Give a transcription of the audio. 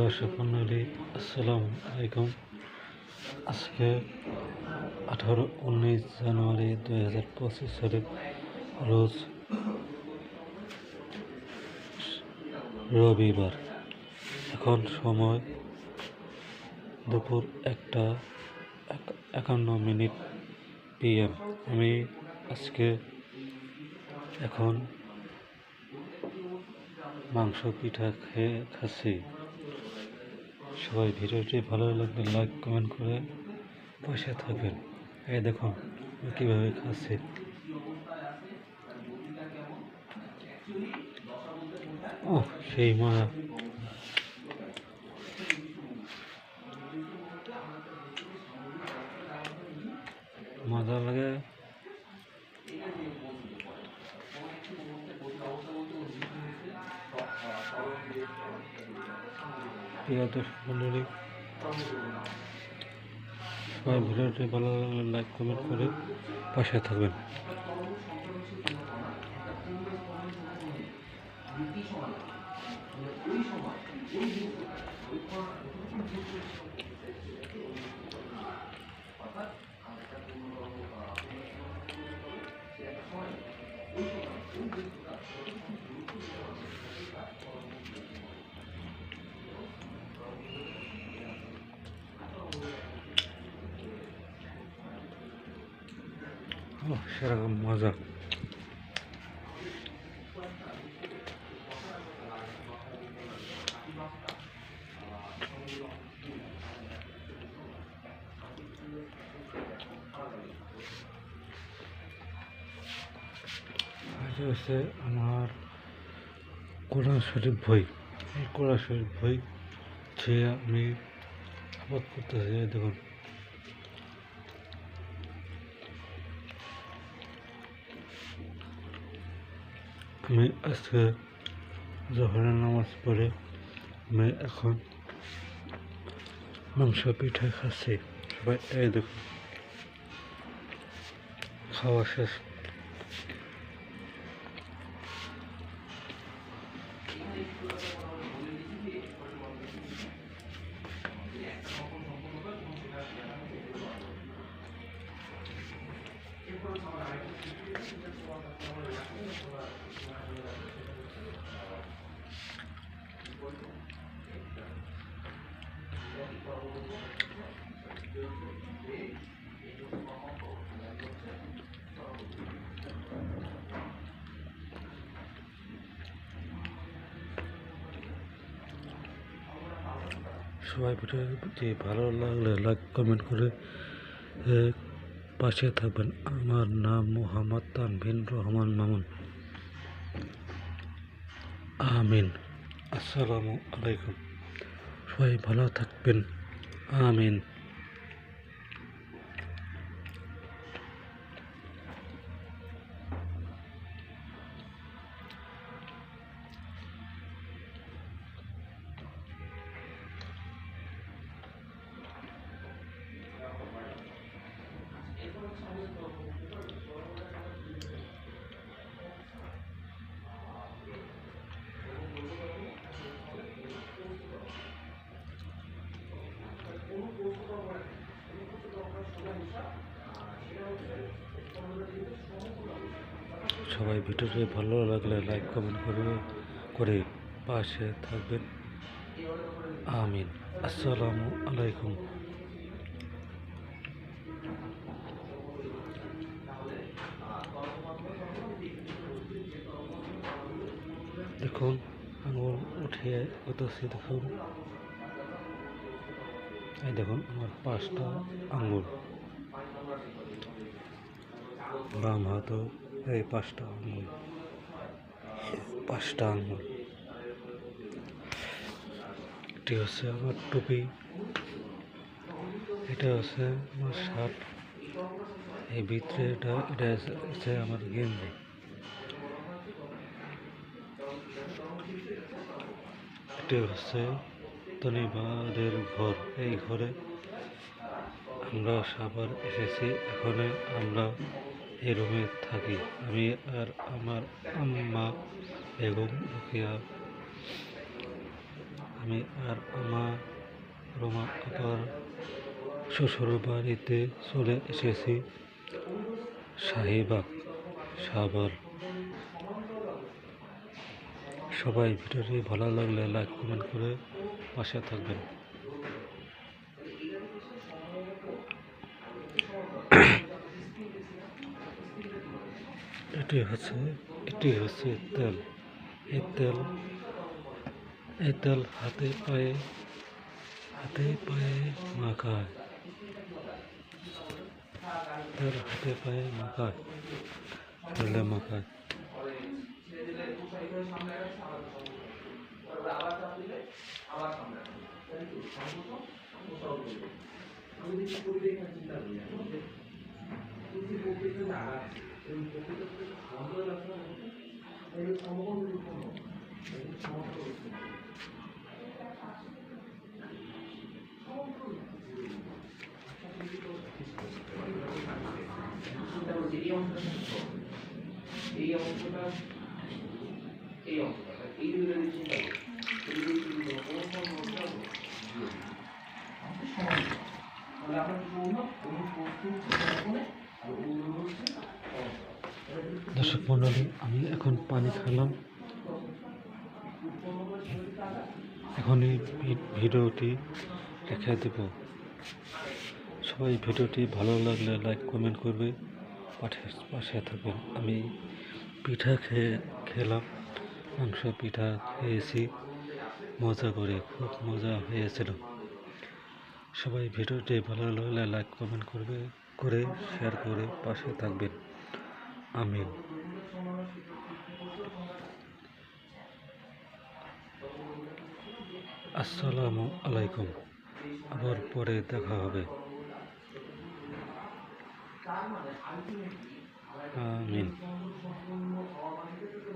দর্শক মন্ডলী, আসসালামু আলাইকুম। আজকে আঠারো উনিশ জানুয়ারি দুই হাজার পঁচিশ সালের রোজ রবিবার। এখন সময় দুপুর একটা একান্ন মিনিট পিএম। আমি আজকে এখন মাংস পিঠা খেয়ে খাচ্ছি। সবাই ভিডিওটি ভালো লাগলে লাইক কমেন্ট করে পাশে থাকবেন। এই দেখো কীভাবে খাচ্ছি। ও সেই মা প্রিয় দর্শক মন্ডলী সবাই ভিডিওটি ভালো লাগলে লাইক কমেন্ট করে পাশে থাকবেন। ও সেরকম মজা হচ্ছে আমার কোরআন শরীফ বই। এই কোরআন শরীফ বই যে আমি আবাদ করতেছি, দেখুন। আমি আজকে জহরের নামাজ পড়ে আমি এখন মাংস পিঠা খাচ্ছি সবাই এই দেখুন খাওয়া শেষ সবাই ভিডিওটি ভালো লাগলে লাইক কমেন্ট করে পাশে থাকবেন। আমার নাম মোহাম্মদ তানভিন রহমান মামুন। আমিন। আসসালামু আলাইকুম। সবাই ভালো থাকবেন। আমিন। সবাই ভিডিওটি ভালো লাগলে লাইক, কমেন্ট করে করে পাশে থাকবেন। আমিন। আসসালামু আলাইকুম। দেখুন, আঙুল উঠিয়ে করতেছি দেখুন। এই দেখুন, আমার পাঁচটা আঙুল। বাম হাতও এই পাঁচটা আঙুল পাঁচটা আঙুল এটি হচ্ছে আমার টুপি। এটা হচ্ছে আমার শার্ট। এই ভিতরে এটা এটা হচ্ছে আমার গেঞ্জি। এটি হচ্ছে তনিবাদের ঘর। এই ঘরে আমরা সবার এসেছি। এখানে আমরা এই রুমে থাকি। আমি আর আমার আম্মা বেগম রুকিয়া। আমি আর আমার রোমা আবার শ্বশুর বাড়িতে চলে এসেছি শাহিবাগ, সাভার। সবাই ভিডিওটি ভালো লাগলে লাইক কমেন্ট করে পাশে থাকবেন। এটি হচ্ছে এটি হচ্ছে তেল। এই তেল এই তেল হাতে পায়ে হাতে পায়ে মাখায়। তেল হাতে পায়ে মাখায়, তেলে মাখায়। এই Então, diria um professor. Diria um professor. Diria um professor. Filho do original. Filho do original. Vamos chamar. Olhava de uma, um posto, um posto, né? দর্শক মণ্ডলী আমি এখন পানি খেলাম এখন এই ভিডিওটি রেখে দেব। সবাই ভিডিওটি ভালো লাগলে লাইক কমেন্ট করবে। পাশে পাশে থাকবেন। আমি পিঠা খেয়ে খেলাম। মাংস পিঠা খেয়েছি। মজা করে, খুব মজা হয়েছিল। সবাই ভিডিওটি ভালো লাগলে লাইক কমেন্ট করবে। করে শেয়ার করে পাশে থাকবেন। আমিন। আসসালামু আলাইকুম। আবার পরে দেখা হবে। আমিন।